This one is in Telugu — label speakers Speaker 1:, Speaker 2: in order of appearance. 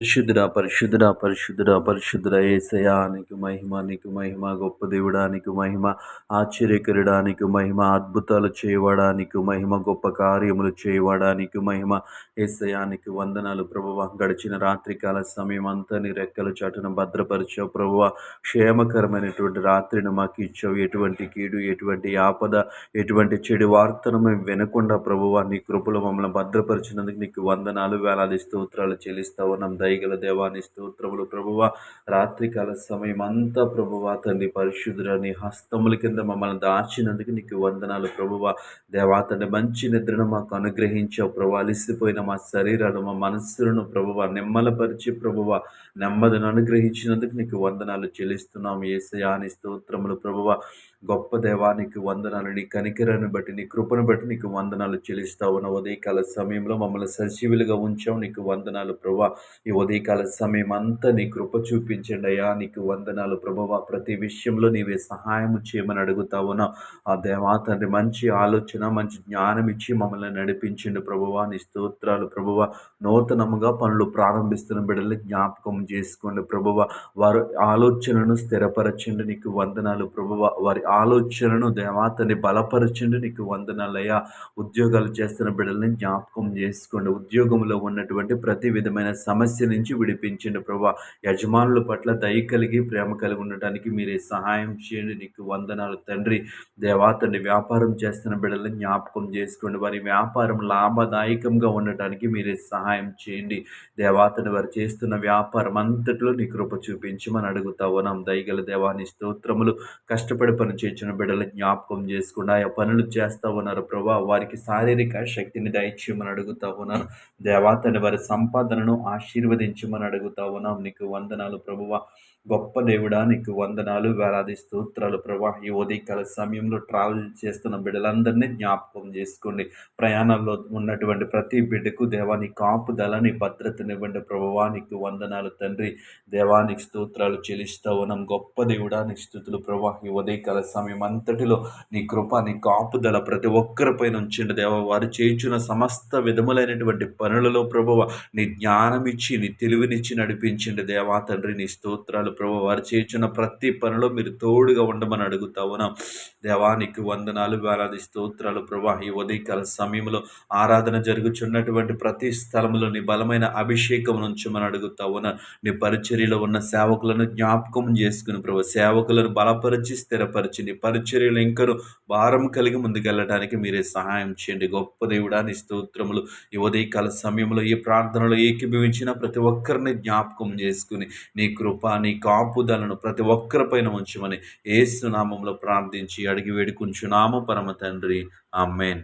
Speaker 1: పరిశుద్ధుడ పరిశుద్ధుడ పరిశుద్ధుడ పరిశుద్ధుడ ఏసయానికి మహిమ నీకు మహిమ గొప్ప దేవుడానికి మహిమ ఆశ్చర్యకరడానికి మహిమ అద్భుతాలు చేయడానికి మహిమ గొప్ప కార్యములు చేయడానికి మహిమ. ఏసయానికి వందనాలు ప్రభువ. గడిచిన రాత్రికాల సమయం అంతా నీ రెక్కల చాటును భద్రపరిచావు ప్రభువ. క్షేమకరమైనటువంటి రాత్రిని మాకు ఇచ్చావు. ఎటువంటి కీడు ఎటువంటి ఆపద ఎటువంటి చెడు వార్తను మేము వినకుండా ప్రభువ నీ కృపలు మమ్మల్ని భద్రపరిచినందుకు నీకు వందనాలు వేలాది స్తోత్రాలు చెల్లిస్తావు ఉన్నాం. దయగల దేవాని స్తోత్రములు ప్రభువ. రాత్రికాల సమయం అంతా ప్రభువ తండ్రి పరిశుద్ధులని హస్తముల కింద మమ్మల్ని దాచినందుకు నీకు వందనాలు ప్రభువ. దేవా తండ్రి మంచి నిద్రను మాకు అనుగ్రహించావు ప్రభు అలిసిపోయిన మా శరీరాలు మా మనస్సులను ప్రభువ నెమ్మలపరిచి ప్రభువ నెమ్మదిని అనుగ్రహించినందుకు నీకు వందనాలు చెల్లిస్తున్నాం. ఏసయాని స్తోత్రములు ప్రభువ. గొప్ప దేవానికి వందనాలు. నీ కనికరాన్ని బట్టి నీ కృపను బట్టి నీకు వందనాలు చెల్లిస్తావు. ఉన్న ఉదయకాల సమయంలో మమ్మల్ని సజీవులుగా ఉంచావు. నీకు వందనాలు ప్రభా ఈ ఉదయకాల సమయం అంతా నీ కృప చూపించండి అయ్యా. నీకు వందనాలు ప్రభువ. ప్రతి విషయంలో నీవే సహాయం చేయమని అడుగుతావున ఆ దేవా తండ్రి మంచి ఆలోచన మంచి జ్ఞానం ఇచ్చి మమ్మల్ని నడిపించండి ప్రభువ. నీ స్తోత్రాలు ప్రభువ. నూతనముగా పనులు ప్రారంభిస్తున్న బిడ్డలు జ్ఞాపకం చేసుకోండి ప్రభువ. వారి ఆలోచనను స్థిరపరచండి. నీకు వందనాలు ప్రభువ. వారి ఆలోచనను దేవాతని బలపరచండి. నీకు వందనాలయ్యా ఉద్యోగాలు చేస్తున్న బిడ్డల్ని జ్ఞాపకం చేసుకోండి. ఉద్యోగంలో ఉన్నటువంటి ప్రతి విధమైన సమస్య నుంచి విడిపించండి ప్రభా. యజమానుల పట్ల దయ కలిగి ప్రేమ కలిగి ఉండటానికి మీరే సహాయం చేయండి. నీకు వందనాలు తండ్రి. దేవాతండి వ్యాపారం చేస్తున్న బిడ్డలను జ్ఞాపకం చేసుకోండి. వారి వ్యాపారం లాభదాయకంగా ఉండటానికి మీరే సహాయం చేయండి. దేవాతని వారు చేస్తున్న వ్యాపారం అంతట్లో నీ కృప చూపించమని అడుగుతా ఉన్నాం. దయగల దేవాని స్తోత్రములు కష్టపడి పని చేసిన బిడ్డలను జ్ఞాపకం చేసుకుండా ఆ పనులు చేస్తూ ఉన్నారు ప్రభా. వారికి శారీరక శక్తిని దయచేయమని అడుగుతా ఉన్నాను. దేవాతని వారి సంపాదనను ఆశీర్వదించమని అడుగుతా ఉన్నాం. నీకు వందనాలు ప్రభువ. గొప్ప దేవుడా నీకు వందనాలు. వేలాది స్తోత్రాలు ప్రభా. ఈ ఉదయకాల సమయంలో ట్రావెల్ చేస్తున్న బిడ్డలందరినీ జ్ఞాపకం చేసుకోండి. ప్రయాణంలో ఉన్నటువంటి ప్రతి బిడ్డకు దేవాని కాపుదలని భద్రతనివ్వండి ప్రభువా. నీకు వందనాలు తండ్రి. దేవానికి స్తోత్రాలు చెల్లిస్తా ఉన్నాం. గొప్ప దేవుడా నీ స్థుతులు ప్రభా. ఈ ఉదయకాల సమయం అంతటిలో నీ కృప నీ కాపుదల ప్రతి ఒక్కరిపైన ఉంచండి. దేవ వారు చేయించిన సమస్త విధములైనటువంటి పనులలో ప్రభువ నీ జ్ఞానం ఇచ్చి నీ నీ తెలివినిచ్చి నడిపించండి దేవా తండ్రి నీ స్తోత్రాలు ప్రభు వారు చేయించిన ప్రతి పనిలో మీరు తోడుగా ఉండమని అడుగుతావునా దేవానికి వందనాలు వేలాది స్తోత్రాలు ప్రభా. ఈ ఉదయకాల సమయంలో ఆరాధన జరుగుచున్నటువంటి ప్రతి స్థలంలో నీ బలమైన అభిషేకం ఉంచమని అడుగుతావునా నీ పరిచర్యలో ఉన్న సేవకులను జ్ఞాపకం చేసుకుని ప్రభు సేవకులను బలపరిచి స్థిరపరిచి నీ పరిచర్యలు ఇంకను భారం కలిగి ముందుకెళ్ళడానికి మీరే సహాయం చేయండి. గొప్ప దేవుడా నీ స్తోత్రములు ఈ ఉదయకాల సమయంలో ఈ ప్రార్థనలో ఏకీభవించిన ప్రతి ఒక్కరిని జ్ఞాపకం చేసుకుని నీ కృప నీ కాపుదలను ప్రతి ఒక్కరిపైన ఉంచమని ఏసునామంలో ప్రార్థించి అడిగి వేడుకుంచున్నాము పరమ తండ్రి. ఆమెన్.